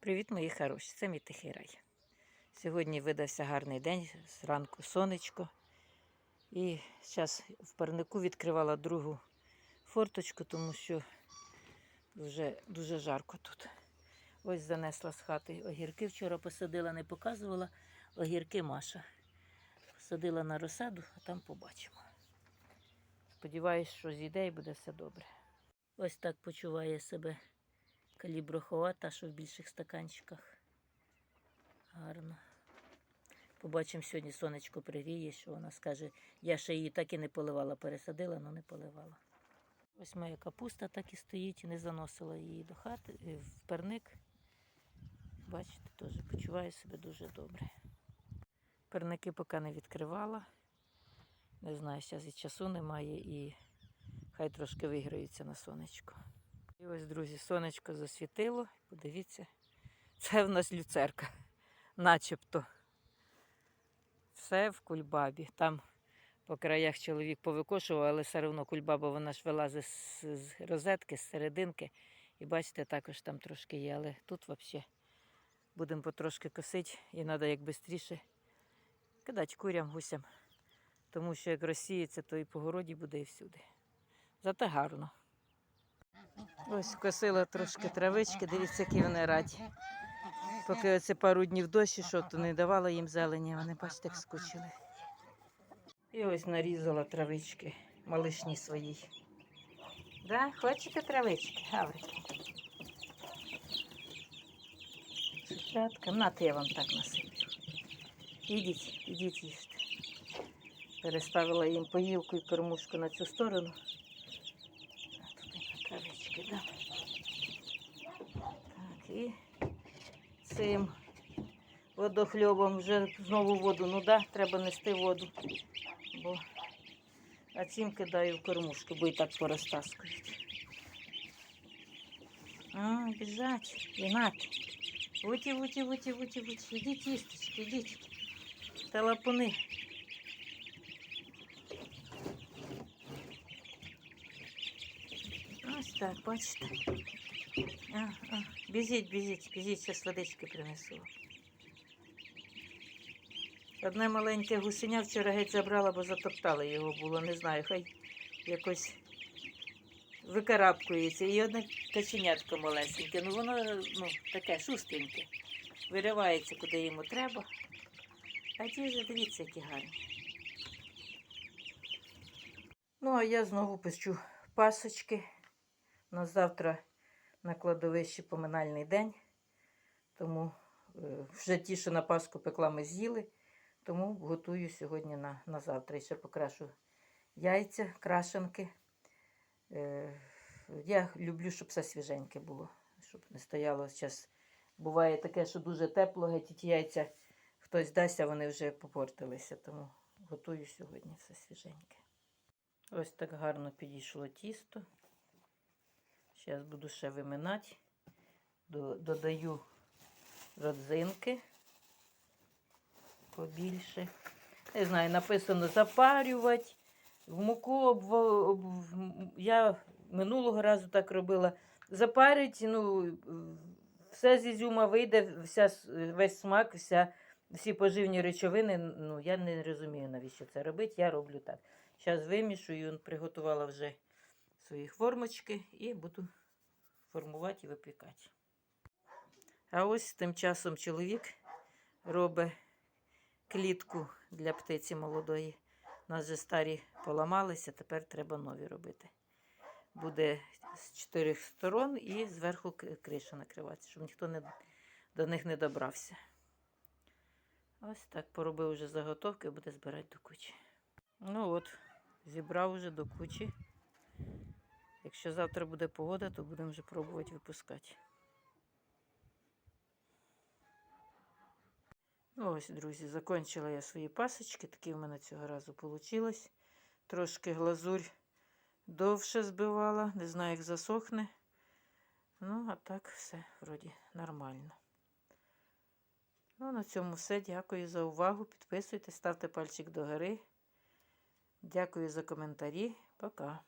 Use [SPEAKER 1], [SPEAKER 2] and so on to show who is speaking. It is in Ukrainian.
[SPEAKER 1] Привіт, мої хороші! Це мій тихий рай. Сьогодні видався гарний день, зранку сонечко. І зараз в парнику відкривала другу форточку, тому що вже дуже жарко тут. Ось занесла з хати огірки. Вчора посадила, не показувала. Огірки Маша. Посадила на розсаду, а там побачимо. Сподіваюсь, що зійде і буде все добре. Ось так почуває себе каліброхова, та що в більших стаканчиках. Гарно. Побачимо сьогодні сонечко пригріє, що вона скаже, я ще її так і не поливала, пересадила, але не поливала. Ось моя капуста так і стоїть, не заносила її до хати, е, в перник. Бачите, теж почуваю себе дуже добре. Перники поки не відкривала. Не знаю, зараз і часу немає, і хай трошки виграються на сонечко. І ось, друзі, сонечко засвітило. Подивіться, це в нас люцерка, начебто. Все в кульбабі. Там по краях чоловік повикошував, але все одно кульбаба вона ж вилазить з, розетки, з серединки. І бачите, також там трошки є, але тут взагалі будемо потрошки косити і треба як швидше кидати курям, гусям. Тому що як розсіється, то і по городі буде і всюди. Зате гарно. Ось косила трошки травички, дивіться, які вони раді. Поки оце пару днів дощ ішов, то не давала їм зелені, вони бачите, як скучили. І ось нарізала травички малишні своїй. Да? Хочете травички, гаврики? Сучатка, нате я вам так насиплю. Ідіть, ідіть їсти. Переставила їм поїлку і кормушку на цю сторону. Дам. Так, і цим водохльобом вже знову воду. Ну да, треба нести воду. Бо а цим кидаю в кормушку, бо і так порозтаскують. А, біжать, інати. Вуті, вуті, вуті, вуті, вуті. Ідіть, їсточки, ідіть. Та Ось так, бачите. А, а. Біжіть, біжіть, біжіть, зараз водички принесу. Одне маленьке гусеня вчора геть забрала, бо затоптали його було. Не знаю, хай якось викарабкується. І одне каченятко малесеньке. Ну воно ну, таке шустреньке. Виривається, куди йому треба. А ті вже дивіться, які гарні. Ну, а я знову печу пасочки. На завтра на кладовищі поминальний день. Тому е, вже ті, що на Пасху пекла, ми з'їли. Тому готую сьогодні на, на завтра. І ще покрашу яйця, крашенки. Е, я люблю, щоб все свіженьке було, щоб не стояло зараз. Буває таке, що дуже тепло, геть ті яйця хтось дасть, а вони вже попортилися. Тому готую сьогодні все свіженьке. Ось так гарно підійшло тісто. Зараз буду ще виминати. Додаю родзинки побільше. Не знаю, написано запарювати, в муку обв... об- Я минулого разу так робила. Запарить, ну, все з ізюма вийде, вся, весь смак, вся, всі поживні речовини. Ну, я не розумію, навіщо це робити. Я роблю так. Зараз вимішую, приготувала вже свої формочки і буду формувати і випікати. А ось тим часом чоловік робить клітку для птиці молодої. У нас вже старі поламалися, тепер треба нові робити. Буде з чотирьох сторон і зверху криша накриватися, щоб ніхто не, до них не добрався. Ось так поробив вже заготовки, буде збирати до кучі. Ну от, зібрав вже до кучі. Якщо завтра буде погода, то будемо вже пробувати випускати. Ну, ось, друзі, закончила я свої пасочки. Такі в мене цього разу вийшло. Трошки глазурь довше збивала, не знаю, як засохне. Ну, а так все вроді нормально. Ну, на цьому все. Дякую за увагу. Підписуйтесь, ставте пальчик догори. Дякую за коментарі. Пока.